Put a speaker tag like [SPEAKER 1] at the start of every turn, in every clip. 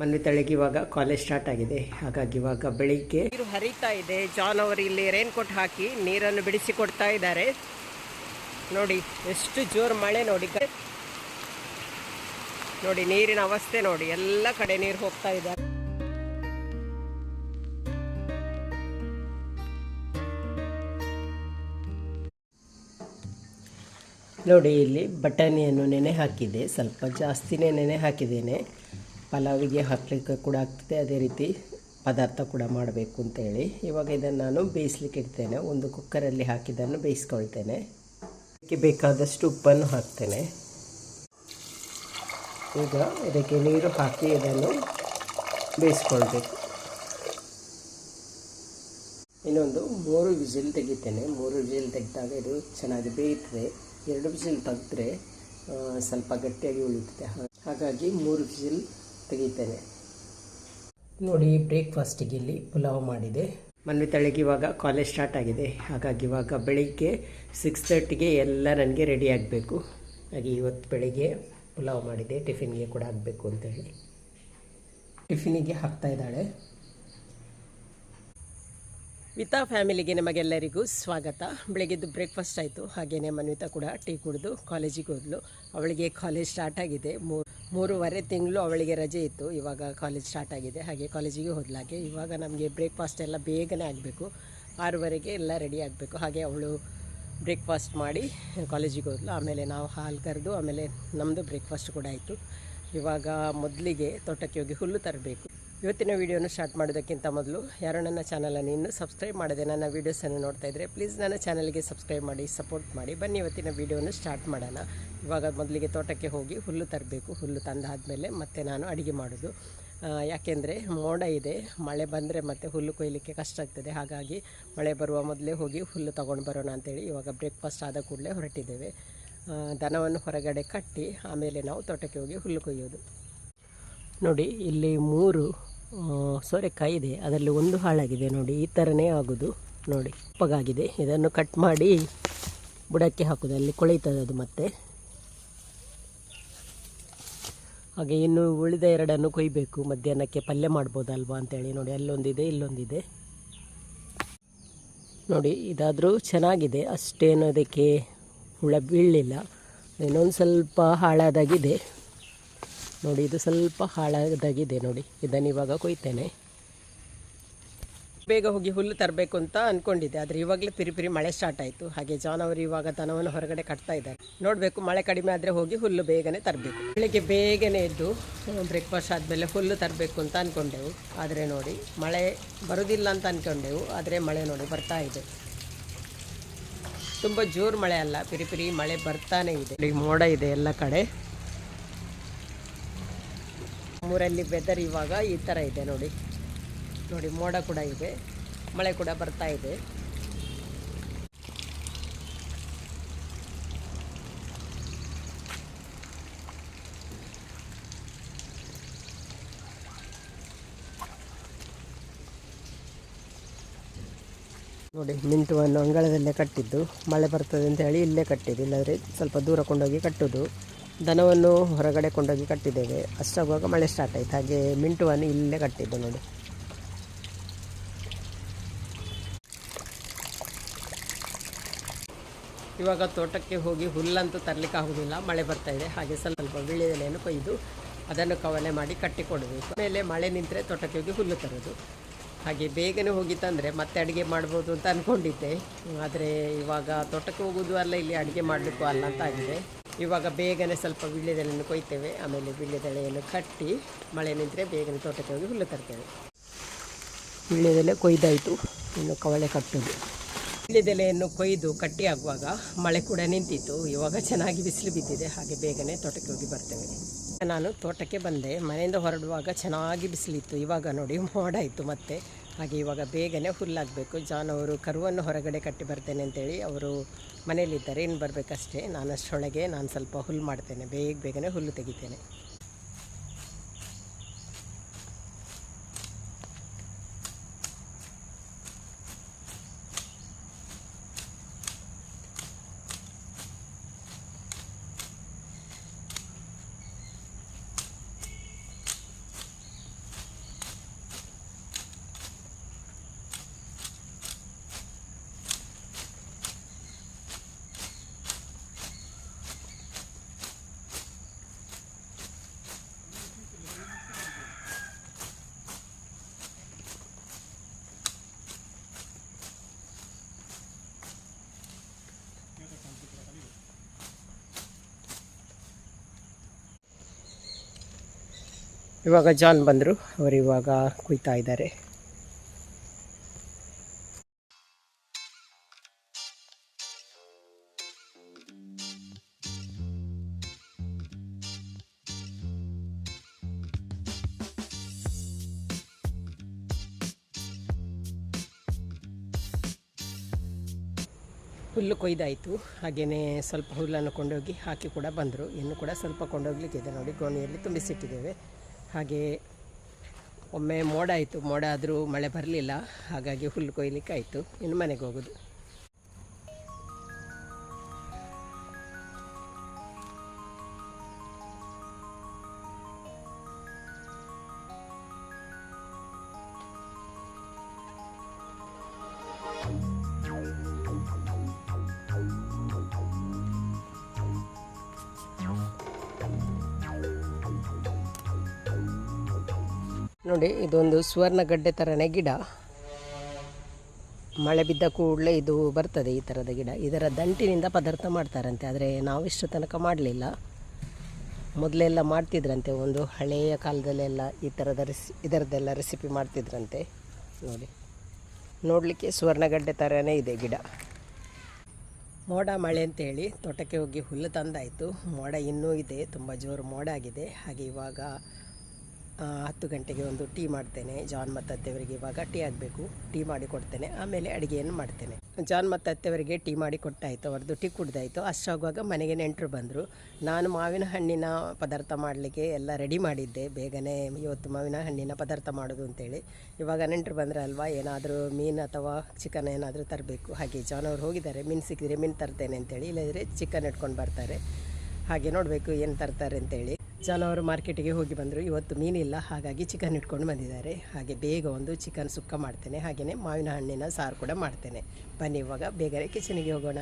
[SPEAKER 1] ಮನ್ವಿತಳಿಗೆ ಇವಾಗ college start ಆಗಿದೆ. ಹಾಗಾಗಿ ಇವಾಗ ಬೆಳಿಗ್ಗೆ ನೀರು ಹರಿತಾ ಇದೆ. ಜಾನ್ ಅವರು ಇಲ್ಲಿ ರೇನ್ ಕೋಟ್ ಹಾಕಿ ನೀರನ್ನು ಬಿಡಿಸಿ ಕೊಡ್ತಾ ಇದ್ದಾರೆ. ನೋಡಿ, ಎಷ್ಟು ಜೋರು ಮಳೆ ನೋಡಿ. ನೋಡಿ, ನೀರಿನ ಅವಸ್ಥೆ ನೋಡಿ. ಎಲ್ಲ ಕಡೆ ನೀರು ಹೋಗ್ತಾ ಇದ್ದಾರೆ ನೋಡಿ, ಇಲ್ಲಿ ಬಟಾಣಿಯನ್ನು ನೆನೆ ಹಾಕಿದೆ. ಸ್ವಲ್ಪ ಜಾಸ್ತಿನೇ ನೆನೆ ಹಾಕಿದ್ದೇನೆ. ಪಲಾವಿಗೆ ಹಾಕ್ಲಿಕ್ಕೆ ಕೂಡ ಆಗ್ತದೆ, ಅದೇ ರೀತಿ ಪದಾರ್ಥ ಕೂಡ ಮಾಡಬೇಕು ಅಂತೇಳಿ ಇವಾಗ ಇದನ್ನು ನಾನು ಬೇಯಿಸ್ಲಿಕ್ಕೆ ಇಡ್ತೇನೆ. ಒಂದು ಕುಕ್ಕರಲ್ಲಿ ಹಾಕಿದ್ದನ್ನು ಬೇಯಿಸ್ಕೊಳ್ತೇನೆ. ಇದಕ್ಕೆ ಬೇಕಾದಷ್ಟು ಉಪ್ಪನ್ನು ಹಾಕ್ತೇನೆ. ಈಗ ಇದಕ್ಕೆ ನೀರು ಹಾಕಿ ಇದನ್ನು ಬೇಯಿಸ್ಕೊಳ್ಬೇಕು. ಇನ್ನೊಂದು ಮೂರು ವಿಜಿಲ್ ತೆಗಿತೇನೆ. ಮೂರು ವಿಜಿಲ್ ತೆಗೆದಾಗ ಇದು ಚೆನ್ನಾಗಿ ಬೇಯುತ್ತದೆ ಎರಡು ವಿಜಿಲ್ ತೆಗೆದ್ರೆ ಸ್ವಲ್ಪ ಗಟ್ಟಿಯಾಗಿ ಉಳಿಯುತ್ತದೆ. ಹಾಗಾಗಿ ಮೂರು ವಿಸಿಲ್ ತೆಗಿತೇನೆ ನೋಡಿ ಬ್ರೇಕ್ಫಾಸ್ಟಿಗೆ ಇಲ್ಲಿ ಪುಲಾವ್ ಮಾಡಿದೆ. ಮನ್ವಿತಳಿಗೆ ಇವಾಗ ಕಾಲೇಜ್ ಸ್ಟಾರ್ಟ್ ಆಗಿದೆ. ಹಾಗಾಗಿ ಇವಾಗ ಬೆಳಿಗ್ಗೆ ಸಿಕ್ಸ್ ತರ್ಟಿಗೆ ಎಲ್ಲ ನನಗೆ ರೆಡಿ ಆಗಬೇಕು. ಹಾಗೆ ಇವತ್ತು ಬೆಳಿಗ್ಗೆ ಪುಲಾವ್ ಮಾಡಿದೆ. ಟಿಫಿನ್ಗೆ ಕೂಡ ಆಗಬೇಕು ಅಂತೇಳಿ. ಟಿಫಿನಿಗೆ ಹಾಕ್ತಾ ಇದ್ದಾಳೆ. ವಿತಾ ಫ್ಯಾಮಿಲಿಗೆ ನಮಗೆಲ್ಲರಿಗೂ ಸ್ವಾಗತ. ಬೆಳಗ್ಗೆದ್ದು ಬ್ರೇಕ್ಫಾಸ್ಟ್ ಆಯಿತು. ಹಾಗೆಯೇ ಮನ್ವಿತಾ ಕೂಡ ಟೀ ಕುಡಿದು ಕಾಲೇಜಿಗೆ ಹೋದ್ಲು. ಅವಳಿಗೆ ಕಾಲೇಜ್ ಸ್ಟಾರ್ಟ್ ಆಗಿದೆ. ಮೂರು ಮೂರುವರೆ ತಿಂಗಳು ಅವಳಿಗೆ ರಜೆ ಇತ್ತು. ಇವಾಗ ಕಾಲೇಜ್ ಸ್ಟಾರ್ಟ್ ಆಗಿದೆ. ಹಾಗೆ ಕಾಲೇಜಿಗೆ ಹೋದ್ಲಾಗೆ ಇವಾಗ ನಮಗೆ ಬ್ರೇಕ್ಫಾಸ್ಟ್ ಎಲ್ಲ ಬೇಗನೆ ಆಗಬೇಕು. ಆರೂವರೆಗೆ ಎಲ್ಲ ರೆಡಿ ಆಗಬೇಕು. ಹಾಗೆ ಅವಳು ಬ್ರೇಕ್ಫಾಸ್ಟ್ ಮಾಡಿ ಕಾಲೇಜಿಗೆ ಹೋದ್ಲು. ಆಮೇಲೆ ನಾವು ಹಾಲು ಕರೆದು ಆಮೇಲೆ ನಮ್ಮದು ಬ್ರೇಕ್ಫಾಸ್ಟ್ ಕೂಡ ಆಯಿತು. ಇವಾಗ ಮೊದಲಿಗೆ ತೋಟಕ್ಕೆ ಹೋಗಿ ಹುಲ್ಲು ತರಬೇಕು. ಇವತ್ತಿನ ವಿಡಿಯೋನ ಸ್ಟಾರ್ಟ್ ಮಾಡೋದಕ್ಕಿಂತ ಮೊದಲು ಯಾರು ನನ್ನ ಚಾನಲನ್ನು ಇನ್ನೂ ಸಬ್ಸ್ಕ್ರೈಬ್ ಮಾಡದೆ ನನ್ನ ವೀಡಿಯೋಸನ್ನು ನೋಡ್ತಾ ಇದ್ದರೆ ಪ್ಲೀಸ್ ನನ್ನ ಚಾನಲ್ಗೆ ಸಬ್ಸ್ಕ್ರೈಬ್ ಮಾಡಿ ಸಪೋರ್ಟ್ ಮಾಡಿ. ಬನ್ನಿ ಇವತ್ತಿನ ವೀಡಿಯೋನ ಸ್ಟಾರ್ಟ್ ಮಾಡೋಣ. ಇವಾಗ ಮೊದಲಿಗೆ ತೋಟಕ್ಕೆ ಹೋಗಿ ಹುಲ್ಲು ತರಬೇಕು. ಹುಲ್ಲು ತಂದಾದಮೇಲೆ ಮತ್ತೆ ನಾನು ಅಡುಗೆ ಮಾಡೋದು. ಯಾಕೆಂದರೆ ಮೋಡ ಇದೆ, ಮಳೆ ಬಂದರೆ ಮತ್ತೆ ಹುಲ್ಲು ಕೊಯ್ಲಿಕ್ಕೆ ಕಷ್ಟ ಆಗ್ತದೆ. ಹಾಗಾಗಿ ಮಳೆ ಬರುವ ಮೊದಲೇ ಹೋಗಿ ಹುಲ್ಲು ತೊಗೊಂಡು ಬರೋಣ ಅಂತೇಳಿ ಇವಾಗ ಬ್ರೇಕ್ಫಾಸ್ಟ್ ಆದ ಕೂಡಲೇ ಹೊರಟಿದ್ದೇವೆ. ದನವನ್ನು ಹೊರಗಡೆ ಕಟ್ಟಿ ಆಮೇಲೆ ನಾವು ತೋಟಕ್ಕೆ ಹೋಗಿ ಹುಲ್ಲು ಕೊಯ್ಯೋದು. ನೋಡಿ, ಇಲ್ಲಿ ಮೂರು ಸೋರೆಕಾಯಿ ಇದೆ. ಅದರಲ್ಲಿ ಒಂದು ಹಾಳಾಗಿದೆ ನೋಡಿ, ಈ ಥರನೇ ಆಗೋದು ನೋಡಿ. ಉಪ್ಪಗಾಗಿದೆ. ಇದನ್ನು ಕಟ್ ಮಾಡಿ ಬುಡಕ್ಕೆ ಹಾಕೋದು. ಅಲ್ಲಿ ಕೊಳೆಯುತ್ತದೆ ಅದು ಮತ್ತೆ. ಹಾಗೆ ಇನ್ನು ಉಳಿದ ಎರಡನ್ನು ಕೊಯ್ಬೇಕು. ಮಧ್ಯಾಹ್ನಕ್ಕೆ ಪಲ್ಯ ಮಾಡ್ಬೋದಲ್ವಾ ಅಂತೇಳಿ ನೋಡಿ, ಅಲ್ಲೊಂದಿದೆ, ಇಲ್ಲೊಂದಿದೆ. ನೋಡಿ, ಇದಾದರೂ ಚೆನ್ನಾಗಿದೆ. ಅಷ್ಟೇನು ಅದಕ್ಕೆ ಹುಳ ಬೀಳಲಿಲ್ಲ. ಇನ್ನೊಂದು ಸ್ವಲ್ಪ ಹಾಳಾದಾಗಿದೆ. ನೋಡಿ, ಇದು ಸ್ವಲ್ಪ ಹಾಳಾದಾಗಿದೆ ನೋಡಿ. ಇದನ್ನು ಇವಾಗ ಕೊಯ್ತೇನೆ. ಬೇಗ ಹೋಗಿ ಹುಲ್ಲು ತರಬೇಕು ಅಂತ ಅಂದ್ಕೊಂಡಿದ್ದೆ ಆದರೆ ಇವಾಗಲೇ ಪಿರಿ ಪಿರಿ ಮಳೆ ಸ್ಟಾರ್ಟ್ ಆಯಿತು. ಹಾಗೆ ಜಾನ್ ಇವಾಗ ದನವನ್ನು ಹೊರಗಡೆ ಕಟ್ತಾ ಇದ್ದಾರೆ. ನೋಡಬೇಕು, ಮಳೆ ಕಡಿಮೆ ಆದರೆ ಹೋಗಿ ಹುಲ್ಲು ಬೇಗನೆ ತರಬೇಕು. ಬೆಳಗ್ಗೆ ಬೇಗನೆ ಎದ್ದು ಬ್ರೇಕ್ಫಾಸ್ಟ್ ಆದಮೇಲೆ ಹುಲ್ಲು ತರಬೇಕು ಅಂತ ಅಂದ್ಕೊಂಡೆವು ಆದರೆ ನೋಡಿ, ಮಳೆ ಬರೋದಿಲ್ಲ ಅಂತ ಅಂದ್ಕೊಂಡೆವು ಆದರೆ ಮಳೆ ನೋಡಿ ಬರ್ತಾ ಇದೆ. ತುಂಬ ಜೋರು ಮಳೆ ಅಲ್ಲ, ಪಿರಿ ಪಿರಿ ಮಳೆ ಬರ್ತಾನೆ ಇದೆ. ಮೋಡ ಇದೆ ಎಲ್ಲ ಕಡೆ. ಮೂರಲ್ಲಿ ವೆದರ್ ಇವಾಗ ಈ ಥರ ಇದೆ ನೋಡಿ. ನೋಡಿ ಮೋಡ ಕೂಡ ಇದೆ. ಮಳೆ ಕೂಡ ಬರ್ತಾ ಇದೆ. ನೋಡಿ, ಮಿಂಟುವನ್ನು ಅಂಗಳದಲ್ಲೇ ಕಟ್ಟಿದ್ದು. ಮಳೆ ಬರ್ತದೆ ಅಂತ ಹೇಳಿ ಇಲ್ಲೇ ಕಟ್ಟಿದ್ದು. ಇಲ್ಲಾಂದರೆ ಸ್ವಲ್ಪ ದೂರ ಕೊಂಡೋಗಿ ಕಟ್ಟೋದು. ದನವನ್ನು ಹೊರಗಡೆ ಕೊಂಡೋಗಿ ಕಟ್ಟಿದ್ದೇವೆ. ಅಷ್ಟಾಗುವಾಗ ಮಳೆ ಸ್ಟಾರ್ಟ್ ಆಯಿತು. ಹಾಗೆ ಮಿಂಟುವನ್ನು ಇಲ್ಲೇ ಕಟ್ಟಿದ್ದು ನೋಡಿ. ಇವಾಗ ತೋಟಕ್ಕೆ ಹೋಗಿ ಹುಲ್ಲಂತೂ ತರಲಿಕ್ಕೆ ಆಗೋದಿಲ್ಲ. ಮಳೆ ಬರ್ತಾ ಇದೆ. ಹಾಗೆ ಸ್ವಲ್ಪ ವೀಳ್ಯದೆಲೆಯನ್ನು ಕೊಯ್ದು ಅದನ್ನು ಕವಲೆ ಮಾಡಿ ಕಟ್ಟಿಕೊಡಬೇಕು ಆಮೇಲೆ ಮಳೆ ನಿಂತರೆ ತೋಟಕ್ಕೆ ಹೋಗಿ ಹುಲ್ಲು ತರೋದು. ಹಾಗೆ ಬೇಗನೆ ಹೋಗಿ ತಂದರೆ ಮತ್ತೆ ಅಡುಗೆ ಮಾಡ್ಬೋದು ಅಂತ ಅಂದ್ಕೊಂಡಿದ್ದೆ ಆದರೆ ಇವಾಗ ತೋಟಕ್ಕೆ ಹೋಗೋದು ಅಲ್ಲ, ಇಲ್ಲಿ ಅಡುಗೆ ಮಾಡಲಿಕ್ಕೂ ಅಲ್ಲ ಅಂತ ಆಗಿದೆ. ಇವಾಗ ಬೇಗನೆ ಸ್ವಲ್ಪ ವೀಳ್ಯದೆಲೆಯನ್ನು ಕೊಯ್ತೇವೆ. ಆಮೇಲೆ ವೀಳ್ಯದೆಲೆಯನ್ನು ಕಟ್ಟಿ ಮಳೆ ನಿಂತರೆ ಬೇಗನೆ ತೋಟಕ್ಕೆ ಹೋಗಿ ಹುಲ್ಲು ತರ್ತೇವೆ. ವೀಳ್ಯದೆಲೆ ಕೊಯ್ದಾಯಿತು. ಇನ್ನು ಕವಳೆ ಕಟ್ಟೋದು. ವೀಳ್ಯದೆಲೆಯನ್ನು ಕೊಯ್ದು ಕಟ್ಟಿ ಆಗುವಾಗ ಮಳೆ ಕೂಡ ನಿಂತಿತ್ತು. ಇವಾಗ ಚೆನ್ನಾಗಿ ಬಿಸಿಲು ಬಿದ್ದಿದೆ. ಹಾಗೆ ಬೇಗನೆ ತೋಟಕ್ಕೆ ಹೋಗಿ ಬರ್ತೇವೆ. ನಾನು ತೋಟಕ್ಕೆ ಬಂದೆ. ಮನೆಯಿಂದ ಹೊರಡುವಾಗ ಚೆನ್ನಾಗಿ ಬಿಸಿಲಿತ್ತು. ಇವಾಗ ನೋಡಿ ಮೋಡ ಇತ್ತು ಮತ್ತೆ. ಹಾಗೆ ಇವಾಗ ಬೇಗನೆ ಹುಲ್ಲಾಗಬೇಕು. ಜಾನವರು ಕರುವನ್ನು ಹೊರಗಡೆ ಕಟ್ಟಿ ಬರ್ತೇನೆ ಅಂತೇಳಿ ಅವರು ಮನೆಯಲ್ಲಿದ್ದಾರೆ ಇನ್ನು ಬರಬೇಕಷ್ಟೇ? ನಾನು ಅಷ್ಟರೊಳಗೆ ನಾನು ಸ್ವಲ್ಪ ಹುಲ್ಲು ಮಾಡ್ತೇನೆ. ಬೇಗ ಬೇಗನೆ ಹುಲ್ಲು ತೆಗಿತೇನೆ. ಇವಾಗ ಜಾನ್ ಬಂದರು, ಅವರು ಇವಾಗ ಕುಯ್ತಾ ಇದ್ದಾರೆ. ಹುಲ್ಲು ಕೊಯ್ದಾಯಿತು ಹಾಗೆಯೇ ಸ್ವಲ್ಪ ಹುಲ್ಲನ್ನು ಕೊಂಡೋಗಿ ಹಾಕಿ ಕೂಡ ಬಂದರು. ಇನ್ನು ಕೂಡ ಸ್ವಲ್ಪ ಕೊಂಡೋಗ್ಲಿಕ್ಕಿದೆ ನೋಡಿ, ಗೋಣಿಯಲ್ಲಿ ತುಂಬಿಸಿಟ್ಟಿದ್ದೇವೆ. ಹಾಗೆ ಒಮ್ಮೆ ಮೋಡ ಆಯಿತು. ಮೋಡ ಆದರೂ ಮಳೆ ಬರಲಿಲ್ಲ. ಹಾಗಾಗಿ ಹುಲ್ಲು ಕೊಯ್ಲಿಕ್ಕೆ ಆಯಿತು. ಇನ್ನು ಮನೆಗೆ ಹೋಗೋದು. ನೋಡಿ, ಇದೊಂದು ಸುವರ್ಣಗಡ್ಡೆ ಥರನೇ ಗಿಡ. ಮಳೆ ಬಿದ್ದ ಕೂಡಲೇ ಇದು ಬರ್ತದೆ ಈ ಥರದ ಗಿಡ. ಇದರ ದಂಟಿನಿಂದ ಪದಾರ್ಥ ಮಾಡ್ತಾರಂತೆ, ಆದರೆ ನಾವು ಇಷ್ಟು ತನಕ ಮಾಡಲಿಲ್ಲ. ಮೊದಲೆಲ್ಲ ಮಾಡ್ತಿದ್ರಂತೆ, ಒಂದು ಹಳೆಯ ಕಾಲದಲ್ಲೆಲ್ಲ ಈ ಥರದ ರೆಸಿ, ಇದರದ್ದೆಲ್ಲ ರೆಸಿಪಿ ಮಾಡ್ತಿದ್ರಂತೆ. ನೋಡಿ, ನೋಡಲಿಕ್ಕೆ ಸುವರ್ಣಗಡ್ಡೆ ಥರನೇ ಇದೆ ಗಿಡ. ಮೋಡ ಮಳೆ ಅಂತೇಳಿ ತೋಟಕ್ಕೆ ಹೋಗಿ ಹುಲ್ಲು ತಂದಾಯಿತು. ಮೋಡ ಇನ್ನೂ ಇದೆ, ತುಂಬ ಜೋರು ಮೋಡ ಆಗಿದೆ. ಹಾಗೆ ಇವಾಗ ಹತ್ತು ಗಂಟೆಗೆ ಒಂದು ಟೀ ಮಾಡ್ತೇನೆ. ಜಾನ್ ಮತ್ತು ಅತ್ತೆಯವರಿಗೆ ಇವಾಗ ಟೀ ಆಗಬೇಕು. ಟೀ ಮಾಡಿ ಕೊಡ್ತೇನೆ. ಆಮೇಲೆ ಅಡುಗೆಯನ್ನು ಮಾಡ್ತೇನೆ. ಜಾನ್ ಮತ್ತು ಅತ್ತೆಯವರಿಗೆ ಟೀ ಮಾಡಿ ಕೊಟ್ಟಾಯಿತು. ಅವ್ರದ್ದು ಟೀ ಕುಡ್ದಾಯಿತು. ಅಷ್ಟಾಗುವಾಗ ಮನೆಗೆ ನೆಂಟರು ಬಂದರು. ನಾನು ಮಾವಿನ ಹಣ್ಣಿನ ಪದಾರ್ಥ ಮಾಡಲಿಕ್ಕೆ ಎಲ್ಲ ರೆಡಿ ಮಾಡಿದ್ದೆ. ಬೇಗನೆ ಇವತ್ತು ಮಾವಿನ ಹಣ್ಣಿನ ಪದಾರ್ಥ ಮಾಡೋದು ಅಂತೇಳಿ. ಇವಾಗ ನೆಂಟರು ಬಂದರೆ ಅಲ್ವಾ, ಏನಾದರೂ ಮೀನು ಅಥವಾ ಚಿಕನ್ ಏನಾದರೂ ತರಬೇಕು. ಹಾಗೆ ಜಾನ್ ಅವ್ರು ಹೋಗಿದ್ದಾರೆ. ಮೀನು ಸಿಕ್ಕಿದ್ರೆ ಮೀನು ತರ್ತೇನೆ ಅಂತೇಳಿ. ಇಲ್ಲದಿದ್ರೆ ಚಿಕನ್ ಇಟ್ಕೊಂಡು ಬರ್ತಾರೆ. ಹಾಗೆ ನೋಡಬೇಕು ಏನು ತರ್ತಾರೆ ಅಂತೇಳಿ. ಅವರು ಮಾರ್ಕೆಟಿಗೆ ಹೋಗಿ ಬಂದರು. ಇವತ್ತು ಮೀನಿಲ್ಲ, ಹಾಗಾಗಿ ಚಿಕನ್ ಇಟ್ಕೊಂಡು ಬಂದಿದ್ದಾರೆ. ಹಾಗೆ ಬೇಗ ಒಂದು ಚಿಕನ್ ಸುಕ್ಕ ಮಾಡ್ತೇನೆ. ಹಾಗೆಯೇ ಮಾವಿನ ಹಣ್ಣಿನ ಸಾರು ಕೂಡ ಮಾಡ್ತೇನೆ. ಬನ್ನಿ ಇವಾಗ ಬೇಗನೆ ಕಿಚನಿಗೆ ಹೋಗೋಣ.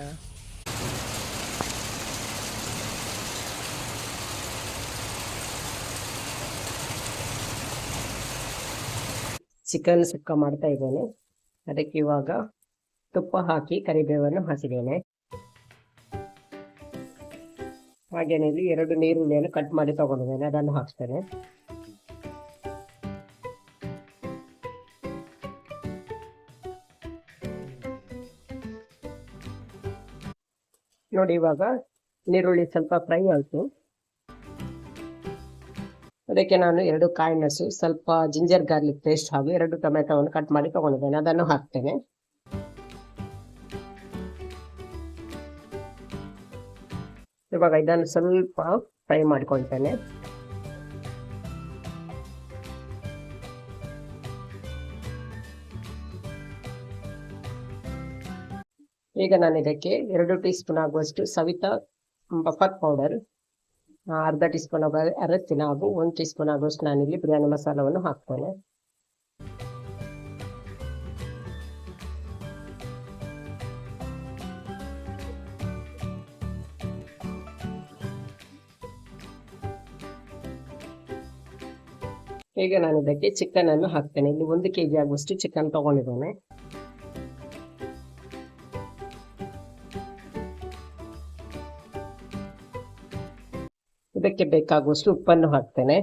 [SPEAKER 1] ಚಿಕನ್ ಸುಕ್ಕ ಮಾಡ್ತಾ ಇದ್ದೇನೆ. ಅದಕ್ಕೆ ಇವಾಗ ತುಪ್ಪ ಹಾಕಿ ಕರಿಬೇವನ್ನು ಹಾಕಿದ್ದೇನೆ ಹಾಗೇನೆ ಇಲ್ಲಿ ಎರಡು ನೀರುಳ್ಳಿಯನ್ನು ಕಟ್ ಮಾಡಿ ತಗೊಂಡಿದ್ದೇನೆ ಅದನ್ನು ಹಾಕ್ತೇನೆ ನೋಡಿ, ಇವಾಗ ನೀರುಳ್ಳಿ ಸ್ವಲ್ಪ ಫ್ರೈ ಆಯಿತು. ಅದಕ್ಕೆ ನಾನು ಎರಡು ಕಾಯಿಮೆಣಸು ಸ್ವಲ್ಪ ಜಿಂಜರ್ ಗಾರ್ಲಿಕ್ ಪೇಸ್ಟ್ ಹಾಗೂ ಎರಡು ಟೊಮೆಟೊವನ್ನು ಕಟ್ ಮಾಡಿ ತಗೊಂಡಿದ್ದೇನೆ ಅದನ್ನು ಹಾಕ್ತೇನೆ. ಇವಾಗ ಇದನ್ನು ಸ್ವಲ್ಪ ಫ್ರೈ ಮಾಡ್ಕೊಳ್ತೇನೆ. ಈಗ ನಾನು ಇದಕ್ಕೆ ಎರಡು ಟೀ ಸ್ಪೂನ್ ಆಗುವಷ್ಟು ಸವಿತಾ ಬಫತ್ ಪೌಡರ್, ಅರ್ಧ ಟೀ ಸ್ಪೂನ್ ಅರತ್ತಿನ ಹಾಗೂ ಒಂದು ಟೀ ಸ್ಪೂನ್ ಆಗುವಷ್ಟು ನಾನಿಲ್ಲಿ ಬಿರಿಯಾನಿ ಮಸಾಲವನ್ನು ಹಾಕ್ತೇನೆ. ಈಗ ನಾನು ಇದಕ್ಕೆ ಚಿಕನ್ ಅನ್ನು ಹಾಕ್ತೇನೆ. ಇಲ್ಲಿ ಒಂದು ಕೆಜಿ ಆಗುವಷ್ಟು ಚಿಕನ್ ತಗೊಂಡಿದ್ದೇನೆ. ಇದಕ್ಕೆ ಬೇಕಾಗುವಷ್ಟು ಉಪ್ಪನ್ನು ಹಾಕ್ತೇನೆ.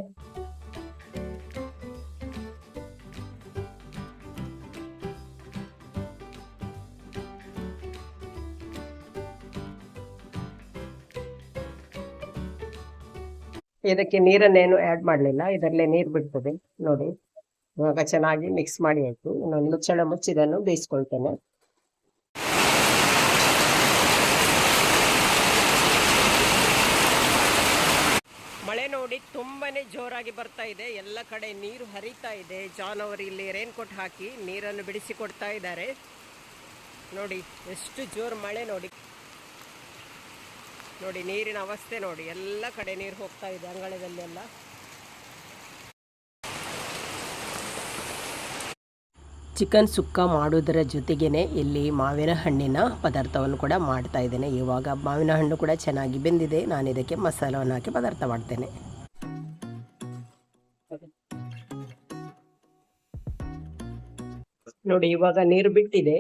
[SPEAKER 1] ಇದಕ್ಕೆ ನೀರನ್ನೇನು ಆ್ಯಡ್ ಮಾಡಲಿಲ್ಲ. ಇದರಲ್ಲೇ ನೀರು ಬಿಡ್ತದೆ ನೋಡಿ. ಇವಾಗ ಚೆನ್ನಾಗಿ ಮಿಕ್ಸ್ ಮಾಡಿ ಆಯಿತು. ಇನ್ನೊಂದು ಮುಚ್ಚಳ ಮುಚ್ಚಿದನ್ನು ಬೇಯಿಸ್ಕೊಳ್ತೇನೆ. ಮಳೆ ನೋಡಿ ತುಂಬಾನೇ ಜೋರಾಗಿ ಬರ್ತಾ ಇದೆ. ಎಲ್ಲ ಕಡೆ ನೀರು ಹರಿತಾ ಇದೆ. ಜಾನ್ ಅವರು ಇಲ್ಲಿ ರೇನ್ ಕೋಟ್ ಹಾಕಿ ನೀರನ್ನು ಬಿಡಿಸಿ ಕೊಡ್ತಾ ಇದ್ದಾರೆ. ನೋಡಿ, ಎಷ್ಟು ಜೋರು ಮಳೆ ನೋಡಿ. ನೋಡಿ, ನೀರಿನ ಅವಸ್ಥೆ ನೋಡಿ. ಎಲ್ಲ ಕಡೆ ನೀರು ಹೋಗ್ತಾ ಇದೆ ಅಂಗಳದಲ್ಲೆಲ್ಲ. ಚಿಕನ್ ಸುಕ್ಕ ಮಾಡುವುದರ ಜೊತೆಗೇ ಇಲ್ಲಿ ಮಾವಿನ ಹಣ್ಣಿನ ಪದಾರ್ಥವನ್ನು ಕೂಡ ಮಾಡ್ತಾ ಇದ್ದೇನೆ. ಇವಾಗ ಮಾವಿನ ಹಣ್ಣು ಕೂಡ ಚೆನ್ನಾಗಿ ಬೆಂದಿದೆ. ನಾನು ಇದಕ್ಕೆ ಮಸಾಲವನ್ನು ಹಾಕಿ ಪದಾರ್ಥ ಮಾಡ್ತೇನೆ. ನೋಡಿ, ಇವಾಗ ನೀರು ಬಿಟ್ಟಿದೆ.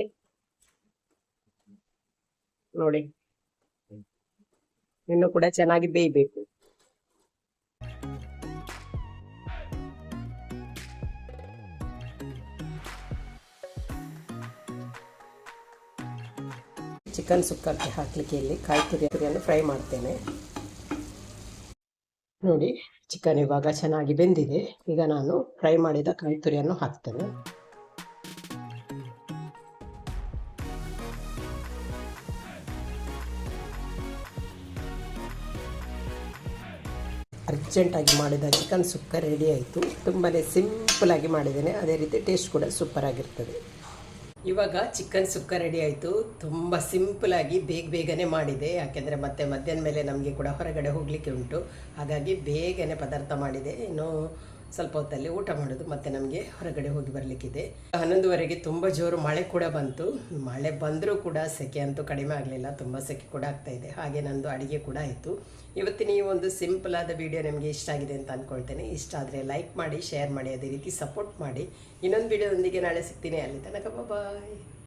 [SPEAKER 1] ನೋಡಿ. ಇನ್ನು ಕೂಡ ಚೆನ್ನಾಗಿ ಬೇಯಬೇಕು ಚಿಕನ್ ಸುಕ್ಕಕ್ಕೆ ಹಾಕ್ಲಿಕ್ಕೆ ಇಲ್ಲಿ ಕಾಯಿ ತುರಿ ತುರಿಯನ್ನು ಫ್ರೈ ಮಾಡ್ತೇನೆ. ನೋಡಿ, ಚಿಕನ್ ಇವಾಗ ಚೆನ್ನಾಗಿ ಬೆಂದಿದೆ. ಈಗ ನಾನು ಫ್ರೈ ಮಾಡಿದ ಕಾಯಿ ತುರಿಯನ್ನು ಹಾಕ್ತೇನೆ. ಅರ್ಜೆಂಟಾಗಿ ಮಾಡಿದ ಚಿಕನ್ ಸುಕ್ಕ ರೆಡಿ ಆಯಿತು. ತುಂಬಾ ಸಿಂಪಲಾಗಿ ಮಾಡಿದ್ದೇನೆ. ಅದೇ ರೀತಿ ಟೇಸ್ಟ್ ಕೂಡ ಸೂಪರ್ ಆಗಿರ್ತದೆ. ಇವಾಗ ಚಿಕನ್ ಸುಕ್ಕ ರೆಡಿ ಆಯಿತು. ತುಂಬ ಸಿಂಪಲಾಗಿ ಬೇಗ ಬೇಗನೆ ಮಾಡಿದೆ. ಯಾಕೆಂದರೆ ಮತ್ತೆ ಮಧ್ಯಾಹ್ನ ಮೇಲೆ ನಮಗೆ ಕೂಡ ಹೊರಗಡೆ ಹೋಗಲಿಕ್ಕೆ ಉಂಟು. ಹಾಗಾಗಿ ಬೇಗನೆ ಪದಾರ್ಥ ಮಾಡಿದೆ. ಇನ್ನು ಸ್ವಲ್ಪ ಹೊತ್ತಲ್ಲಿ ಊಟ ಮಾಡೋದು ಮತ್ತೆ ನಮಗೆ ಹೊರಗಡೆ ಹೋಗಿ ಬರಲಿಕ್ಕಿದೆ. ಹನ್ನೊಂದುವರೆಗೆ ತುಂಬ ಜೋರು ಮಳೆ ಕೂಡ ಬಂತು. ಮಳೆ ಬಂದರೂ ಕೂಡ ಸೆಕೆ ಅಂತೂ ಕಡಿಮೆ ಆಗಲಿಲ್ಲ, ತುಂಬ ಸೆಕೆ ಕೂಡ ಆಗ್ತಾ ಇದೆ. ಹಾಗೆ ನಂದು ಅಡಿಗೆ ಕೂಡ ಆಯಿತು. ಇವತ್ತಿನ ಈ ಒಂದು ಸಿಂಪಲ್ ಆದ ವಿಡಿಯೋ ನಿಮಗೆ ಇಷ್ಟ ಆಗಿದೆ ಅಂತ ಅಂದ್ಕೊಳ್ತೇನೆ ಇಷ್ಟ ಆದರೆ ಲೈಕ್ ಮಾಡಿ ಶೇರ್ ಮಾಡಿ, ಅದೇ ರೀತಿ ಸಪೋರ್ಟ್ ಮಾಡಿ. ಇನ್ನೊಂದು ವಿಡಿಯೋದೊಂದಿಗೆ ನಾಳೆ ಸಿಗ್ತೀನಿ. ಅಲ್ಲಿ ತನಕ ಬಾಯ್